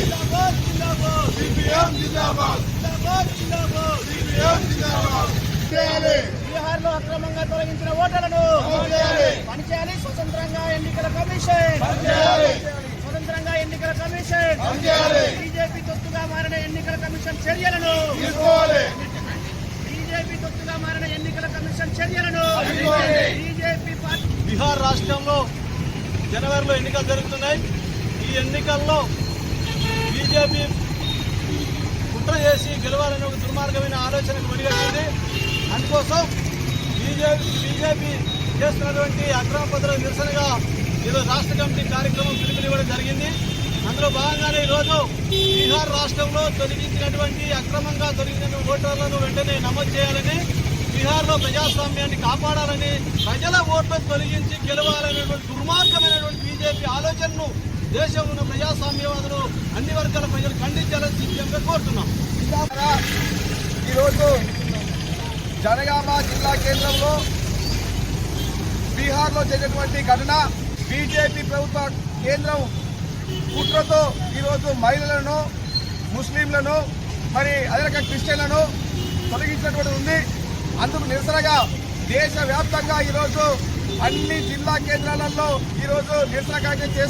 జిందాబాద్ జిందాబాద్ CPM జిందాబాద్. జిందాబాద్ జిందాబాద్. CPM జిందాబాద్. చేయాలి. బీహార్లో అక్రమంగా తొలగించిన ఓటర్లను చేయాలి. పనిచేయాలి. స్వతంత్రంగా ఎన్నికల కమిషన్. స్వతంత్రంగా ఎన్నికల కమిషన్. బీజేపీ తొత్తుగా మారిన ఎన్నికల కమిషన్ చర్యలను తీసుకోవాలి. బీజేపీ తొత్తుగా మారిన ఎన్నికల కమిషన్ చర్యలను. బీజేపీ పార్టీ బీహార్ రాష్ట్రంలో జనవరిలో ఎన్నికలు జరుగుతున్నాయి. ఈ ఎన్నికల్లో బీజేపీ కుట్ర చేసి గెలవాలని ఒక దుర్మార్గమైన ఆలోచనకు ఒడిగట్టింది అందుకోసం బీజేపీ బీజేపీ చేస్తున్నటువంటి అక్రమ పద్ధతుల నిరసనగా ఈరోజు రాష్ట్ర కమిటీ కార్యక్రమం పిలుపునివ్వడం జరిగింది. అందులో భాగంగానే ఈరోజు బీహార్ రాష్ట్రంలో తొలగించినటువంటి అక్రమంగా తొలగించిన ఓటర్లను వెంటనే నమోదు చేయాలని బీహార్లో ప్రజాస్వామ్యాన్ని కాపాడాలని ప్రజల ఓట్లను తొలగించి గెలవాలనేటువంటి దుర్మార్గమైనటువంటి బీజేపీ ఆలోచనను దేశంలో ఉన్న ప్రజాస్వామ్యవాదులు అన్ని వర్గాల ప్రజలు ఖండించాలని సీపీఎంగా కోరుతున్నాం. ఈరోజు జనగామ జిల్లా కేంద్రంలో బీహార్లో జరిగినటువంటి ఘటన బీజేపీ ప్రభుత్వ కేంద్రం కుట్రతో ఈరోజు మహిళలను ముస్లింలను మరి అదే క్రిస్టియన్లను తొలగించినటువంటి ఉంది. అందుకు నిరసనగా దేశవ్యాప్తంగా ఈరోజు అన్ని జిల్లా కేంద్రాలలో ఈరోజు నిరసన కార్యక్రమం